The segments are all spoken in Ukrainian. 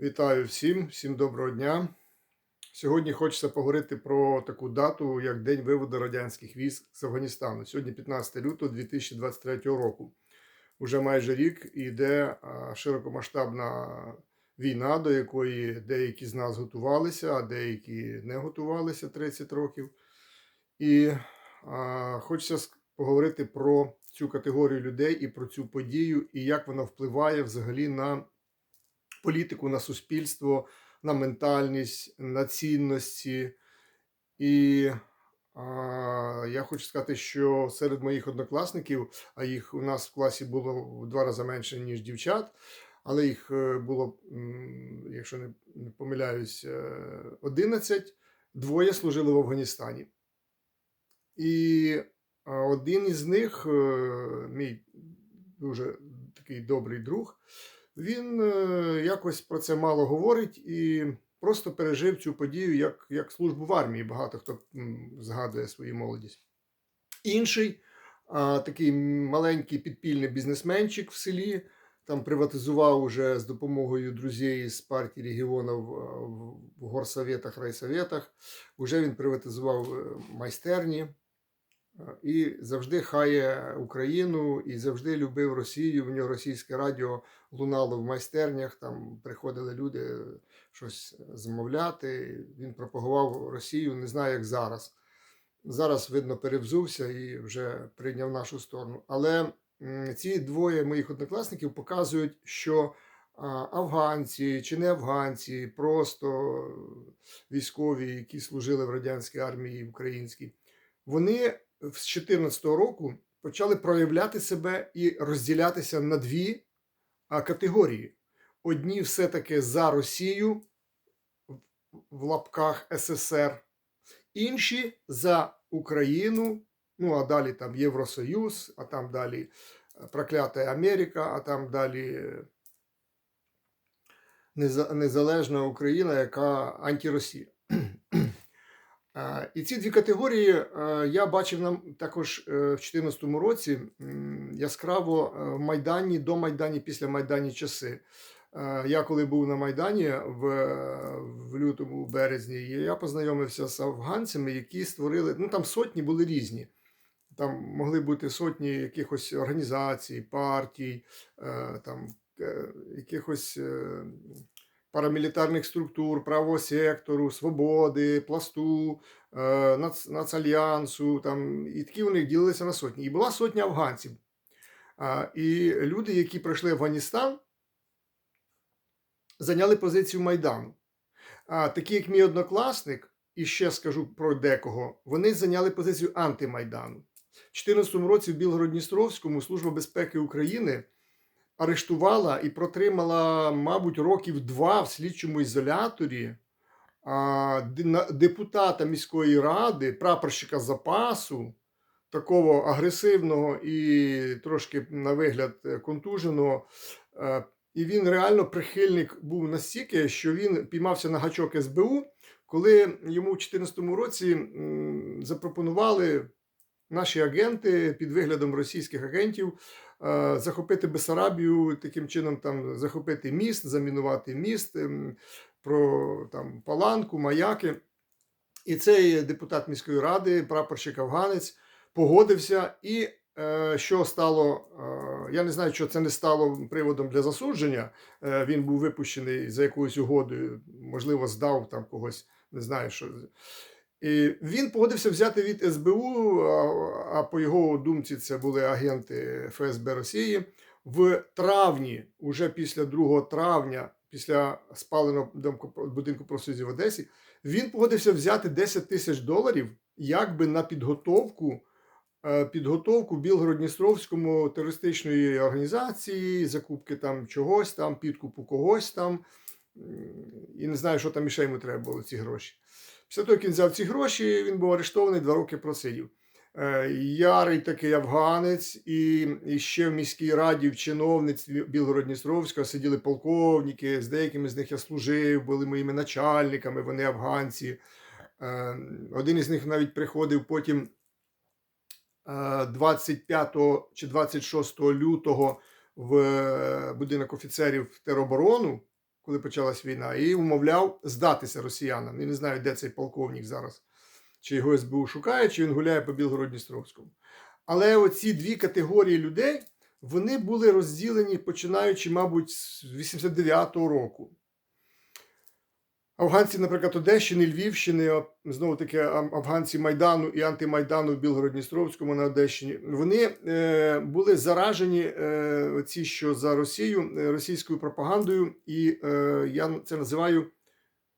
Вітаю всім, всім доброго дня. Сьогодні хочеться поговорити про таку дату, як День виводу радянських військ з Афганістану. Сьогодні 15 лютого 2023 року. Уже майже рік йде широкомасштабна війна, до якої деякі з нас готувалися, а деякі не готувалися 30 років. І а, хочеться поговорити про цю категорію людей і про цю подію, і як вона впливає взагалі на політику, на суспільство, на ментальність, на цінності. І а, я хочу сказати, що серед моїх однокласників, а їх у нас в класі було в два рази менше, ніж дівчат, але їх е, було, якщо не, помиляюсь, е, 11, двоє служили в Афганістані. І один із них, е, мій дуже такий добрий друг, він е, якось про це мало говорить і просто пережив цю подію як, як службу в армії. Багато хто згадує свою молодість. Інший а, такий маленький підпільний бізнесменчик в селі. Там приватизував уже з допомогою друзів з партії регіонів в, в горсоветах, райсоветах. Уже він приватизував е, майстерні. Е, І завжди хає Україну, і завжди любив Росію. В нього російське радіо лунало в майстернях. Там приходили люди щось замовляти. Він пропагував Росію, не знаю, як зараз. Зараз, видно, перевзувся і вже прийняв нашу сторону. Але ці двоє моїх однокласників показують, що афганці чи не афганці, просто військові, які служили в радянській армії українській, вони з 2014 року почали проявляти себе і розділятися на дві категорії. Одні все-таки за Росію в- лапках СССР, інші за Україну, ну а далі там Євросоюз, а там далі е, проклята Америка, а там далі е, незалежна Україна, яка антиросія. І ці дві категорії е, я бачив нам також е, в 2014 році яскраво е, в Майдані, до Майдані, після Майдані часи. Я коли був на Майдані в, в лютому, в березні, я познайомився з афганцями, які створили, ну там сотні були різні. Там могли бути сотні якихось організацій, партій, там якихось парамілітарних структур, правого сектору, свободи, пласту, е, нац, нацальянсу. Там, і такі вони ділилися на сотні. І була сотня афганців. І люди, які пройшли Афганістан, зайняли позицію Майдану. А такі, як мій однокласник, і ще скажу про декого, вони зайняли позицію антимайдану. У 2014 році в Білгород-Дністровському Служба безпеки України арештувала і протримала, мабуть, років два в слідчому ізоляторі депутата міської ради, прапорщика запасу, такого агресивного і трошки на вигляд е, контуженого. Е, І він реально прихильник був настільки, що він піймався на гачок СБУ, коли йому в 2014 році запропонували наші агенти під виглядом російських агентів е, захопити Бесарабію, таким чином там захопити міст, замінувати міст, ем, про там паланку, маяки. І цей депутат міської ради, прапорщик афганець, погодився. І е, що стало, е, я не знаю, що це не стало приводом для засудження. Він був випущений за якоюсь угодою, можливо, здав там когось, не знаю, що. Він погодився взяти від СБУ, а, по його думці, це були агенти ФСБ Росії. В травні, уже після 2 травня, після спаленого будинку профсоюзів в Одесі, він погодився взяти 10 тисяч доларів якби на підготовку, е, підготовку Білгород-Дністровському терористичної організації, закупки там чогось там, підкупу когось там. І не знаю, що там іще йому треба було ці гроші. Він взяв ці гроші, він був арештований, два роки просидів. Е, Ярий такий афганець, і, і ще в міській раді в чиновництві Білгород-Дністровського сиділи полковники, з деякими з них я служив, були моїми начальниками, вони афганці. Е, Один із них навіть приходив потім е, 25 чи 26 лютого в е, будинок офіцерів тероборону коли почалась війна, і умовляв здатися росіянам. Я не знаю, де цей полковник зараз, чи його СБУ шукає, чи він гуляє по Білгородністровському. Але оці дві категорії людей вони були розділені починаючи, мабуть, з 89-го року. Афганці, наприклад, Одещини, Львівщини, знову таки афганці Майдану і антимайдану в Білгород-Дністровському на Одещині, вони е, були заражені е, ці, що за Росію, е, російською пропагандою, і я це називаю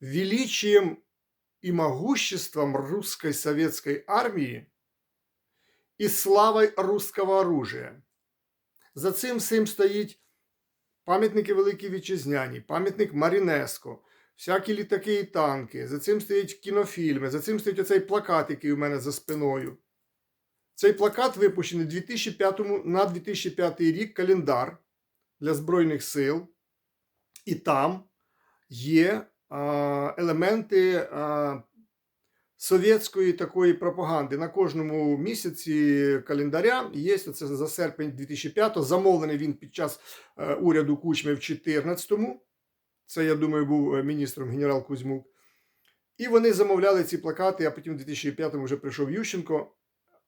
величием і могуществом русской советской армії і славою русского оружия. За цим всім стоїть пам'ятники Великій Вітчизняні, пам'ятник Марінеско, всякі літаки і танки. За цим стоять кінофільми, за цим стоїть оцей плакат, який у мене за спиною. Цей плакат випущений 2005, на 2005 рік календар для Збройних сил, і там є а, елементи а, совєтської такої пропаганди. На кожному місяці календаря є це за серпень 2005 Замовлений він під час е, уряду Кучми в 14-му. Це, я думаю, був е, міністром генерал Кузьмук. І вони замовляли ці плакати, а потім в 2005-му вже прийшов Ющенко.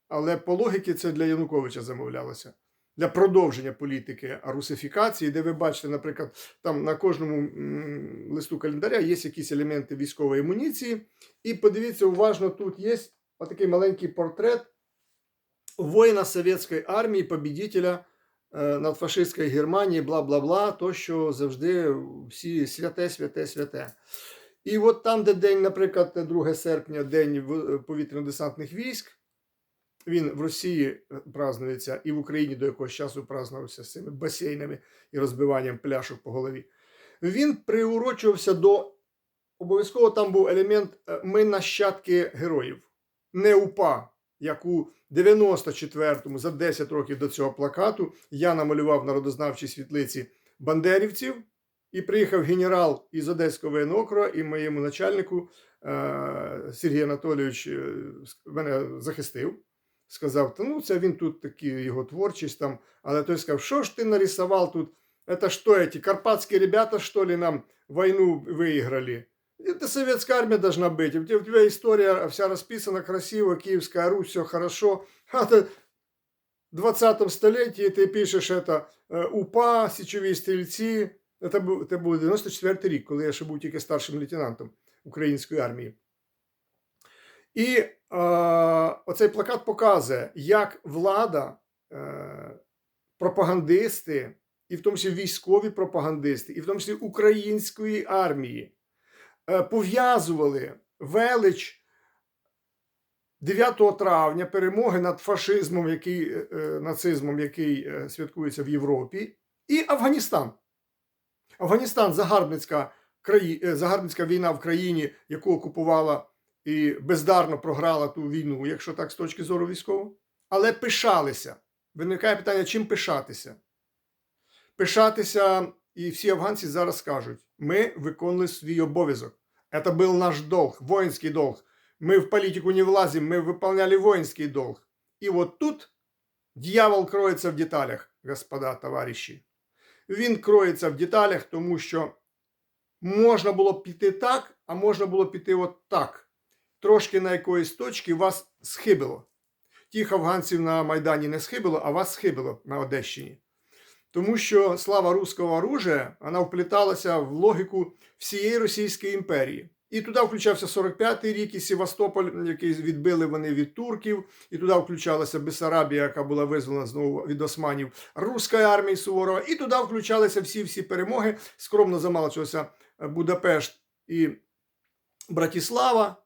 Але по логіці це для Януковича замовлялося. Для продовження політики русифікації, де ви бачите, наприклад, там на кожному листу календаря є якісь елементи військової амуніції. І подивіться, уважно, тут є отакий маленький портрет воїна совєтської армії, побідителя е, над фашистською Германією, бла бла бла, то що завжди всі святе, святе, святе. І от там, де день, наприклад, 2 серпня, день повітряно-десантних військ, він в Росії е, празднується і в Україні до якогось часу празднувався з цими басейнами і розбиванням пляшок по голові. Він приурочувався до обов'язково там був елемент е, ми нащадки героїв, не УПА, як у 94-му, за 10 років до цього плакату, я намалював в народознавчій світлиці бандерівців, і приїхав генерал із Одеського воєнного округу, і моєму начальнику е, Сергій Анатолійович е, с- мене захистив. Сказав, та ну це він тут такі його творчість там. Але той сказав, що ж ти нарисував тут? Это что, эти карпатские ребята, что ли, нам войну выиграли? Это советская армия должна быть. У тебя, у тебя история вся расписана красиво, Киевская Русь, все хорошо. А ты в 20 столетии ты пишешь это э, УПА, січові стрільці. Це був, це був 94 рік, коли я ще був тільки старшим лейтенантом української армії. І е, оцей плакат показує, як влада, е, пропагандисти, і в тому числі військові пропагандисти, і в тому числі української армії, е, пов'язували велич 9 травня перемоги над фашизмом, який, е, е, нацизмом, який е, святкується в Європі, і Афганістан. Афганістан загарбницька, краї... е, загарбницька війна в країні, яку окупувала і бездарно програла ту війну, якщо так з точки зору військового. Але пишалися. Виникає питання, чим пишатися? Пишатися, і всі афганці зараз скажуть: ми виконували свій обов'язок. Це був наш долг, воїнський долг. Ми в політику не влазимо, ми виконували воїнський долг. І от тут дьявол кроється в деталях, господа, товариші. Він кроється в деталях, тому що можна було піти так, а можна було піти от так. Трошки на якоїсь точці вас схибило. Тих афганців на Майдані не схибило, а вас схибило на Одещині. Тому що слава руського оружия вона впліталася в логіку всієї Російської імперії. І туди включався 45-й рік, і Севастополь, який відбили вони від турків, і туди включалася Бесарабія, яка була визволена знову від османів Руської армії Суворова, і туди включалися всі-всі перемоги. Скромно замалчувався Будапешт і Братіслава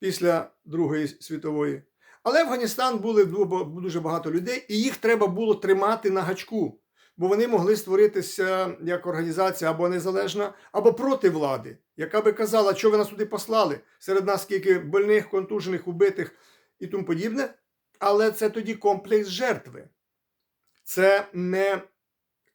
після Другої світової. Але в Афганістан були дуже багато людей, і їх треба було тримати на гачку, бо вони могли створитися як організація або незалежна, або проти влади, яка би казала, що ви нас туди послали. Серед нас скільки больних, контужених, убитих і тому подібне. Але це тоді комплекс жертви. Це не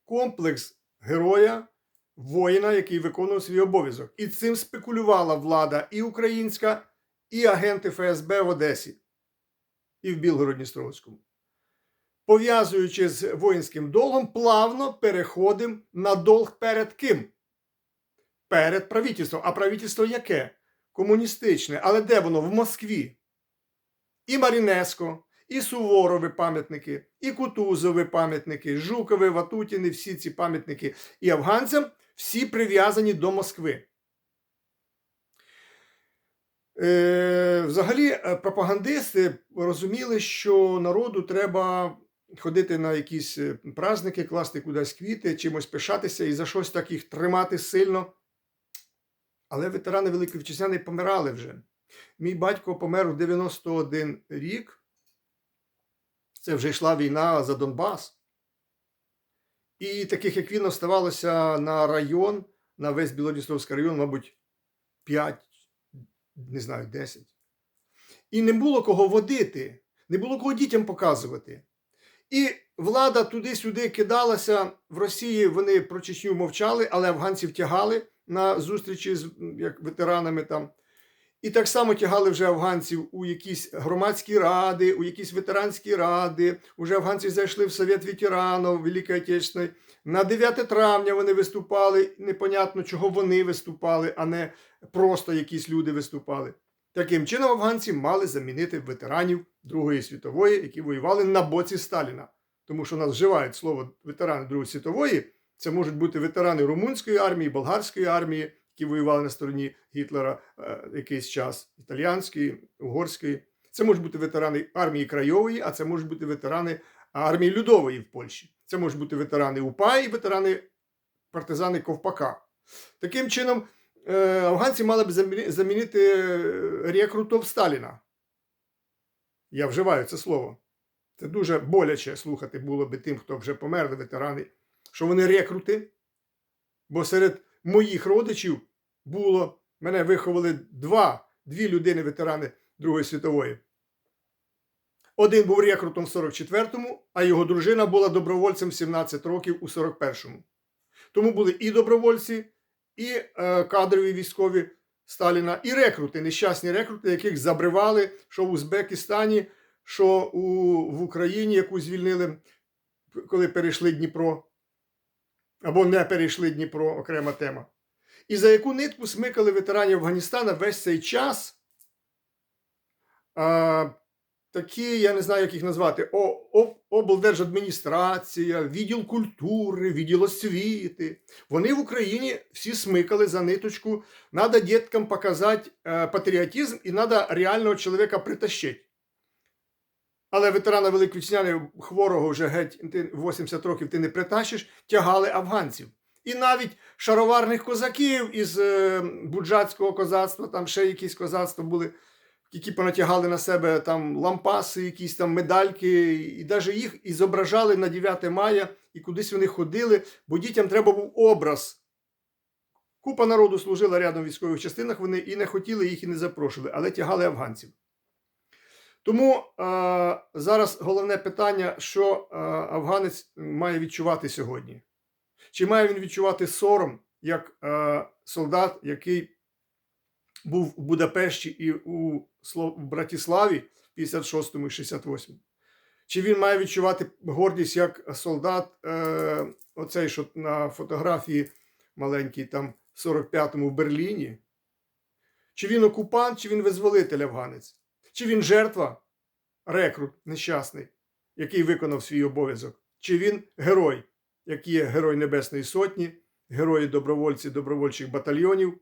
комплекс героя, воїна, який виконував свій обов'язок. І цим спекулювала влада і українська, і агенти ФСБ в Одесі і в Білгород-Дністровському. Пов'язуючи з воїнським долгом, плавно переходимо на долг перед ким? перед правительством. А правительство яке? Комуністичне. Але де воно? В Москві. І Марінеско, і Суворові пам'ятники, і Кутузові пам'ятники, Жукові, Ватутіни, всі ці пам'ятники і афганцям всі прив'язані до Москви. Е, взагалі, е, пропагандисти розуміли, що народу треба ходити на якісь е, праздники, класти кудись квіти, чимось пишатися і за щось так їх тримати сильно. Але ветерани Великої Вітчизняної помирали вже. Мій батько помер у 91 рік. Це вже йшла війна за Донбас. І таких, як він, оставалося на район, на весь Білодністровський район, мабуть, 5, не знаю, 10. І не було кого водити, не було кого дітям показувати. І влада туди-сюди кидалася. В Росії вони про Чечню мовчали, але афганців тягали на зустрічі з як ветеранами там. І так само тягали вже афганців у якісь громадські ради, у якісь ветеранські ради. Уже афганці зайшли в Совет ветеранів Великої Отечественної. На 9 травня вони виступали. Непонятно, чого вони виступали, а не просто якісь люди виступали. Таким чином, афганці мали замінити ветеранів Другої світової, які воювали на боці Сталіна. Тому що нас вживають слово ветерани Другої світової. Це можуть бути ветерани румунської армії, болгарської армії, які воювали на стороні Гітлера е, якийсь час, італіянської, угорської. Це можуть бути ветерани армії Крайової, а це можуть бути ветерани армії Людової в Польщі. Це можуть бути ветерани УПА і ветерани партизани Ковпака. Таким чином, е, афганці мали б замінити рекрутов Сталіна. Я вживаю це слово. Це дуже боляче слухати було би тим, хто вже померли, ветерани, що вони рекрути. Бо серед моїх родичів було, мене виховали два, дві людини, ветерани Другої світової. Один був рекрутом в 44-му, а його дружина була добровольцем в 17 років у 41-му. Тому були і добровольці, і е, кадрові військові Сталіна, і рекрути, нещасні рекрути, яких забривали, що в Узбекистані, що у, в Україні, яку звільнили, коли перейшли Дніпро, або не перейшли Дніпро, окрема тема. І за яку нитку смикали ветеранів Афганістана весь цей час. А, Такі, я не знаю, як їх назвати, облдержадміністрація, відділ культури, відділ освіти. Вони в Україні всі смикали за ниточку. Надо діткам показати е, патріотизм і треба реального чоловіка притащити. Але ветерана Великої хворого вже геть 80 років ти не притащиш, тягали афганців. І навіть шароварних козаків із е, буджацького козацтва, там ще якісь козацтва були які понатягали на себе там лампаси, якісь там медальки, і навіть їх і зображали на 9 мая, і кудись вони ходили, бо дітям треба був образ. Купа народу служила рядом в військових частинах, вони і не хотіли, їх і не запрошували, але тягали афганців. Тому е, зараз головне питання, що е, афганець має відчувати сьогодні. Чи має він відчувати сором як е, солдат, який був у Будапешті і у Братіславі в 56-му і 68-му. Чи він має відчувати гордість як солдат, е, оцей, що на фотографії маленькій, там в 45-му в Берліні? Чи він окупант, чи він визволитель афганець? Чи він жертва, рекрут нещасний, який виконав свій обов'язок? Чи він герой, який є герой Небесної Сотні, герої добровольці добровольчих батальйонів?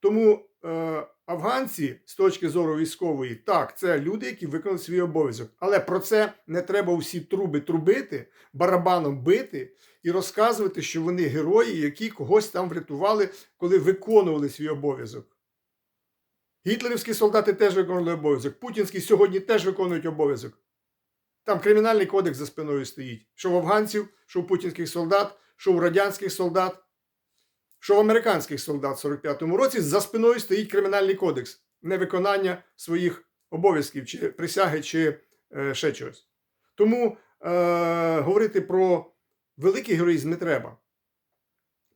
Тому е, афганці з точки зору військової, так, це люди, які виконали свій обов'язок. Але про це не треба усі труби трубити, барабаном бити і розказувати, що вони герої, які когось там врятували, коли виконували свій обов'язок. Гітлерівські солдати теж виконували обов'язок. Путінські сьогодні теж виконують обов'язок. Там кримінальний кодекс за спиною стоїть. Що в афганців, що в путінських солдат, що в радянських солдат що в американських солдат в 45-му році за спиною стоїть кримінальний кодекс невиконання своїх обов'язків, чи присяги, чи е, ще чогось. Тому е, говорити про великий героїзм не треба.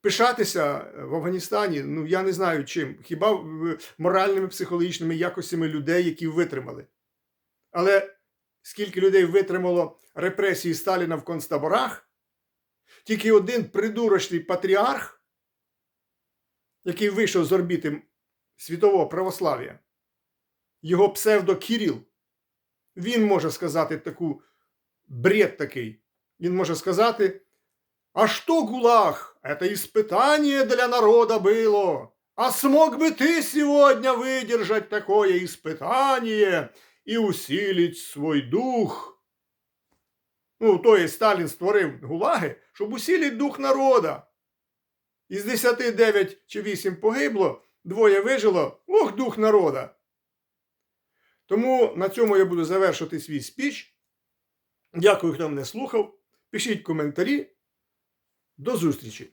Пишатися в Афганістані, ну я не знаю чим, хіба моральними психологічними якостями людей, які витримали. Але скільки людей витримало репресії Сталіна в концтаборах, тільки один придурочний патріарх який вийшов з орбіти світового православ'я, його псевдо Кіріл, він може сказати таку бред такий. Він може сказати, а что ГУЛАГ? Это испытание для народа было. А смог бы ты сегодня выдержать такое испытание и усилить свой дух? Ну, то есть Сталін створив гулаги, щоб усилити дух народа. Із 10 9 чи 8 погибло, двоє вижило, ох, дух народа. Тому на цьому я буду завершити свій спіч. Дякую, хто мене слухав. Пишіть коментарі. До зустрічі!